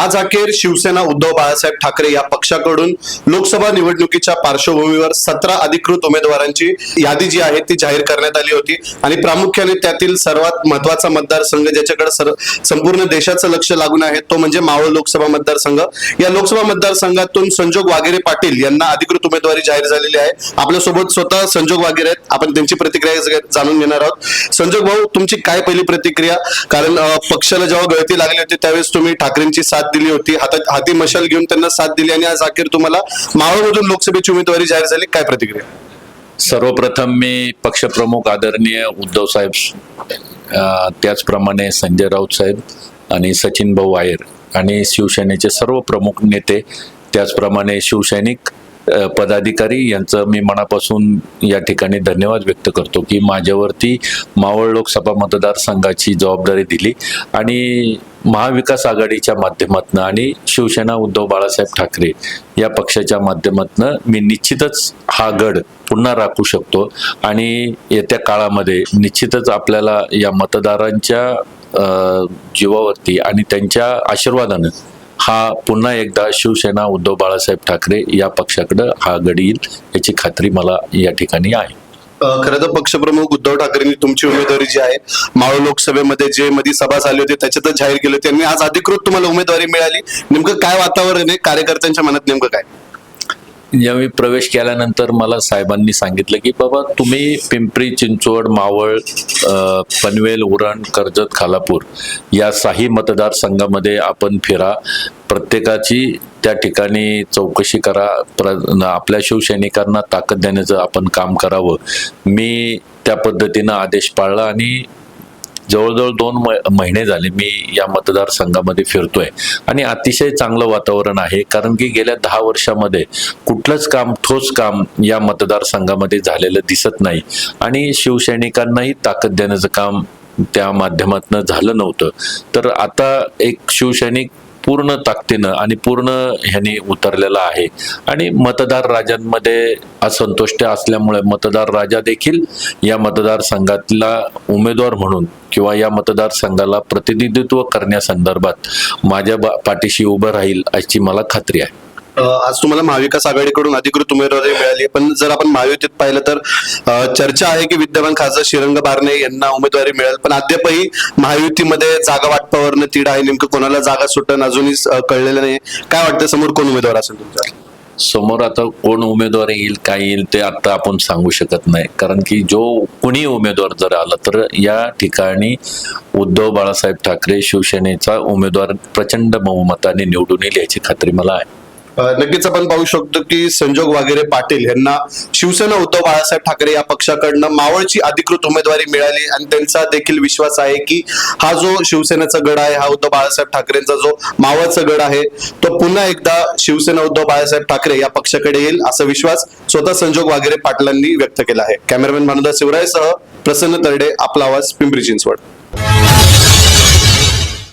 आज अखेर शिवसेना उद्धव बाळासाहेब ठाकरे या पक्षाकडून लोकसभा निवडणुकीच्या पार्श्वभूमीवर सतरा अधिकृत उमेदवारांची यादी जी आहे ती जाहीर करण्यात आली होती. आणि प्रामुख्याने त्यातील सर्वात महत्त्वाचा मतदारसंघ ज्याच्याकडे संपूर्ण देशाचं लक्ष लागून आहे तो म्हणजे मावळ लोकसभा मतदारसंघ. या लोकसभा मतदारसंघातून संजोग वागेरे पाटील यांना अधिकृत उमेदवारी जाहीर झालेली आहे. आपल्यासोबत स्वतः संजोग वागेरे आहेत. आपण त्यांची प्रतिक्रिया जाणून घेणार आहोत. संजोग भाऊ तुमची काय पहिली प्रतिक्रिया? कारण पक्षाला जेव्हा गळती लागली होती त्यावेळेस तुम्ही ठाकरेंची साथ दिली होती. हातात हाती मशाल घेऊन त्यांना साथ दिली आणि आज अखेर तुम्हाला मावळमधून लोकसभेची उमेदवारी जाहीर झाली. काय प्रतिक्रिया? सर्वप्रथम मी पक्षप्रमुख आदरणीय उद्धव साहेब त्याचप्रमाणे संजय राऊत साहेब आणि सचिन भाऊ आयर आणि शिवसेनेचे सर्व प्रमुख नेते त्याचप्रमाणे शिवसैनिक पदाधिकारी यांचं मी मनापासून या ठिकाणी धन्यवाद व्यक्त करतो की माझ्यावरती मावळ लोकसभा मतदारसंघाची जबाबदारी दिली आणि महाविकास आघाडीच्या माध्यमातून आणि शिवसेना उद्धव बाळासाहेब ठाकरे या पक्षाच्या माध्यमातून मी निश्चितच हा गड पुन्हा राखू शकतो आणि येत्या काळामध्ये निश्चितच आपल्याला या मतदारांच्या जीवावरती आणि त्यांच्या आशीर्वादानं हा पुन्हा एकदा शिवसेना उद्धव बाळासाहेब ठाकरे या पक्षाकडं हा गड येईल याची खात्री मला या ठिकाणी आहे. खरं तर पक्षप्रमुख उद्धव ठाकरेंनी तुमची उमेदवारी जी आहे मावळ लोकसभेमध्ये जे मध्ये सभा झाली होती त्याच्यातच जाहीर केली होती. आणि आज अधिकृत तुम्हाला उमेदवारी मिळाली. नेमकं काय वातावरण आहे? कार्यकर्त्यांच्या मनात नेमकं काय? यावेळी प्रवेश केल्यानंतर मला साहेबांनी सांगितलं की बाबा तुम्ही पिंपरी चिंचवड मावळ पनवेल उरण कर्जत खालापूर या साही मतदारसंघामध्ये आपण फिरा. प्रत्येकाची त्या ठिकाणी चौकशी करा. प्र आपल्या शिवसैनिकांना ताकद देण्याचं आपण काम करावं. मी त्या पद्धतीनं आदेश पाळला आणि जवळजवळ दोन म- महिने झाले मी या मतदारसंघामध्ये फिरतोय. आणि अतिशय चांगलं वातावरण आहे कारण की गेल्या दहा वर्षामध्ये कुठलंच काम ठोस काम या मतदारसंघामध्ये झालेलं दिसत नाही. आणि शिवसैनिकांनाही ताकद देण्याचं काम त्या माध्यमातून झालं नव्हतं. तर आता एक शिवसैनिक पूर्ण ताकदीनं आणि पूर्ण ह्याने उतरलेला आहे. आणि मतदार राजांमध्ये असंतुष्ट असल्यामुळे मतदार राजा देखील या मतदारसंघातला उमेदवार म्हणून किंवा या मतदारसंघाला प्रतिनिधित्व करण्यासंदर्भात माझ्या बा- पाठीशी उभं राहील अशी मला खात्री आहे. आज तुम्हाला महाविकास आघाडीकडून अधिकृत उमेदवारी मिळाली पण जर आपण महायुतीत पाहिलं तर चर्चा आहे की विद्यमान खासदार श्रीरंग बारणे यांना उमेदवारी मिळेल. पण अद्यापही महायुतीमध्ये जागा वाटपावरनं तीड आहे. नेमकं कोणाला जागा सुटण अजूनही कळलेलं नाही. काय वाटतं? समोर कोण उमेदवार असेल तुमचा समोर आता कोण उमेदवार येईल काय येईल ते आता आपण सांगू शकत नाही. कारण की जो कुणी उमेदवार जर आला तर या ठिकाणी उद्धव बाळासाहेब ठाकरे शिवसेनेचा उमेदवार प्रचंड बहुमताने निवडून येईल याची खात्री मला आहे. नक्कीच आपण पाहू शकतो की संजोग वागेरे पाटील यांना शिवसेना उद्धव बाळासाहेब ठाकरे या पक्षाकडनं मावळची अधिकृत उमेदवारी मिळाली आणि त्यांचा देखील विश्वास आहे की हा जो शिवसेनेचा गड आहे हा उद्धव बाळासाहेब ठाकरेंचा जो मावळचा गड आहे तो पुन्हा एकदा शिवसेना उद्धव बाळासाहेब ठाकरे या पक्षाकडे येईल असा विश्वास स्वतः संजोग वागेरे पाटलांनी व्यक्त केला आहे. कॅमेरामॅन भानुदास शिवरायसह प्रसन्न तरडे आपला आवाज पिंपरी चिंचवड.